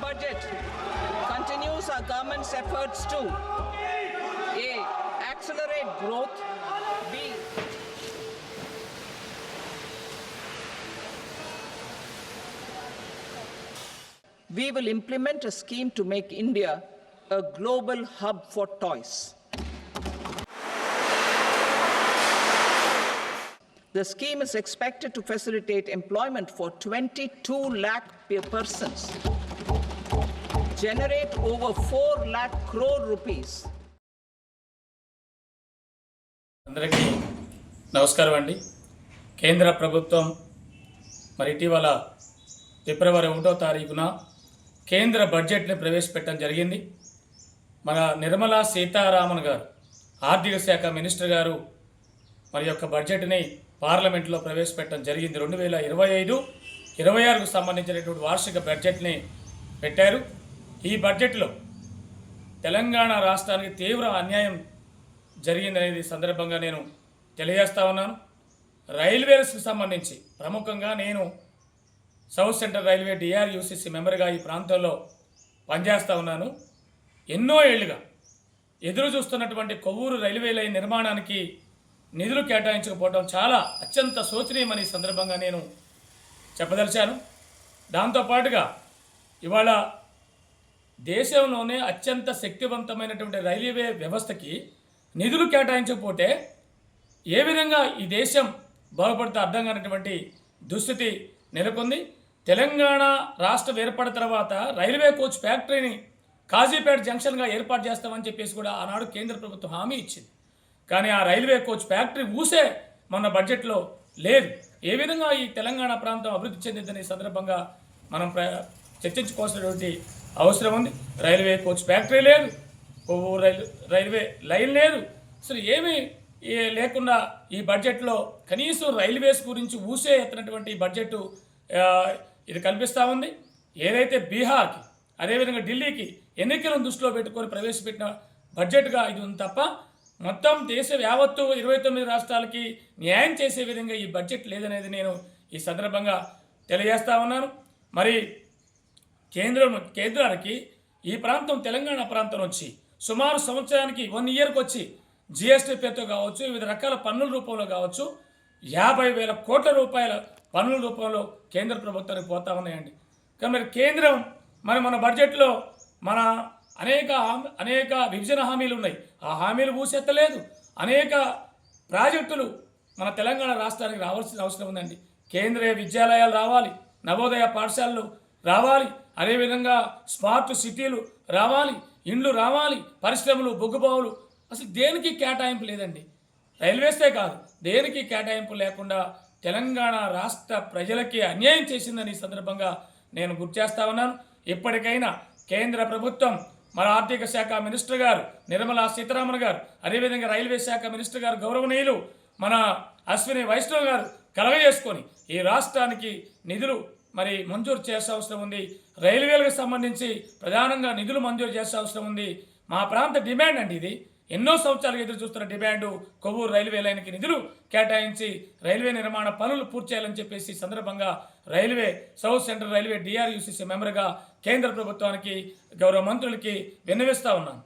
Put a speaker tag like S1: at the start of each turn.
S1: budget continues our government's efforts to A. Accelerate growth. B. We will implement a scheme to make India a global hub for toys. The scheme is expected to facilitate employment for 22 lakh persons, generate over 4 lakh crore rupees.
S2: అందరికీ నమస్కారం అండి. కేంద్ర ప్రభుత్వం మరి ఇటీవల ఫిబ్రవరి ఒకటో తారీఖున కేంద్ర బడ్జెట్ని ప్రవేశపెట్టడం జరిగింది. మన నిర్మలా సీతారామన్ గారు ఆర్థిక శాఖ మినిస్టర్ గారు మరి యొక్క బడ్జెట్ని పార్లమెంట్లో ప్రవేశపెట్టడం జరిగింది. రెండు వేల ఇరవై ఐదు ఇరవై ఆరుకు సంబంధించినటువంటి వార్షిక బడ్జెట్ని పెట్టారు. ఈ బడ్జెట్లో తెలంగాణ రాష్ట్రానికి తీవ్ర అన్యాయం జరిగిందనేది సందర్భంగా నేను తెలియజేస్తా ఉన్నాను. రైల్వేస్కి సంబంధించి ప్రముఖంగా నేను సౌత్ సెంట్రల్ రైల్వే డిఆర్యూసిసి మెంబర్గా ఈ ప్రాంతంలో పనిచేస్తూ ఉన్నాను. ఎన్నో ఏళ్ళుగా ఎదురు చూస్తున్నటువంటి కొవ్వూరు రైల్వే లైన్ నిర్మాణానికి నిధులు కేటాయించకపోవడం చాలా అత్యంత శోచనీయమని సందర్భంగా నేను చెప్పదలిచాను. దాంతోపాటుగా ఇవాళ దేశంలోనే అత్యంత శక్తివంతమైనటువంటి రైల్వే వ్యవస్థకి నిధులు కేటాయించకపోతే ఏ విధంగా ఈ దేశం బాగుపడితే అర్థం కానటువంటి దుస్థితి నెలకొంది. తెలంగాణ రాష్ట్రం ఏర్పడిన తర్వాత రైల్వే కోచ్ ఫ్యాక్టరీని కాజీపేట జంక్షన్గా ఏర్పాటు చేస్తామని చెప్పేసి కూడా ఆనాడు కేంద్ర ప్రభుత్వం హామీ ఇచ్చింది. కానీ ఆ రైల్వే కోచ్ ఫ్యాక్టరీ ఊసే మన బడ్జెట్లో లేదు. ఏ విధంగా ఈ తెలంగాణ ప్రాంతం అభివృద్ధి చెందిందనే సందర్భంగా మనం ప్ర చర్చించుకోవాల్సినటువంటి అవసరం ఉంది. రైల్వే కోచ్ ఫ్యాక్టరీ లేదు. ఓ రైలు రైల్వే లైన్ లేదు. అసలు ఏమీ లేకుండా ఈ బడ్జెట్లో కనీసం రైల్వేస్ గురించి ఊసే ఎత్తినటువంటి బడ్జెట్ ఇది కల్పిస్తూ ఉంది. ఏదైతే బీహార్కి అదేవిధంగా ఢిల్లీకి ఎన్నికలను దృష్టిలో పెట్టుకొని ప్రవేశపెట్టిన బడ్జెట్గా ఇది ఉంది తప్ప మొత్తం దేశ యావత్తు ఇరవై తొమ్మిది రాష్ట్రాలకి న్యాయం చేసే విధంగా ఈ బడ్జెట్ లేదనేది నేను ఈ సందర్భంగా తెలియజేస్తా ఉన్నాను. మరి కేంద్రం కేంద్రానికి ఈ ప్రాంతం తెలంగాణ ప్రాంతం నుంచి సుమారు సంవత్సరానికి వన్ ఇయర్కి వచ్చి జిఎస్టీ పేరుతో కావచ్చు వివిధ రకాల పన్నుల రూపంలో కావచ్చు యాభై వేల కోట్ల రూపాయల పన్నుల రూపంలో కేంద్ర ప్రభుత్వానికి పోతా ఉన్నాయండి. కానీ మరి కేంద్రం మన మన బడ్జెట్లో మన అనేక హామీ- అనేక విభజన హామీలు ఉన్నాయి. ఆ హామీలు ఊసెత్తలేదు. అనేక ప్రాజెక్టులు మన తెలంగాణ రాష్ట్రానికి రావాల్సిన అవసరం ఉందండి. కేంద్రీయ విద్యాలయాలు రావాలి నవోదయ పాఠశాలలు రావాలి అదేవిధంగా స్మార్ట్ సిటీలు రావాలి ఇండ్లు రావాలి పరిశ్రమలు బొగ్గుబావులు. అసలు దేనికి కేటాయింపు లేదండి? రైల్వేసే కాదు. దేనికి కేటాయింపు లేకుండా తెలంగాణ రాష్ట్ర ప్రజలకి అన్యాయం చేసిందని సందర్భంగా నేను గుర్తు చేస్తా ఉన్నాను. ఇప్పటికైనా కేంద్ర ప్రభుత్వం మన ఆర్థిక శాఖ మినిస్టర్ గారు నిర్మలా సీతారామన్ గారు అదేవిధంగా రైల్వే శాఖ మినిస్టర్ గారు గౌరవనీయులు మన అశ్విని వైష్ణవ్ గారు కలగజేసుకొని ఈ రాష్ట్రానికి నిధులు మరి మంజూరు చేసే అవసరం ఉంది. రైల్వేలకు సంబంధించి ప్రధానంగా నిధులు మంజూరు చేసే అవసరం ఉంది. మా ప్రాంత డిమాండ్ అండి ఇది. ఎన్నో సంవత్సరాలుగా ఎదురు చూస్తున్న డిమాండ్ కొవ్వూరు రైల్వే లైన్కి నిధులు కేటాయించి రైల్వే నిర్మాణ పనులు పూర్తి చేయాలని చెప్పేసి సందర్భంగా railway south central railway DRUCC మెంబర్గా కేంద్ర ప్రభుత్వానికి గౌరవ మంత్రులకి విన్నవిస్తా ఉన్నాను.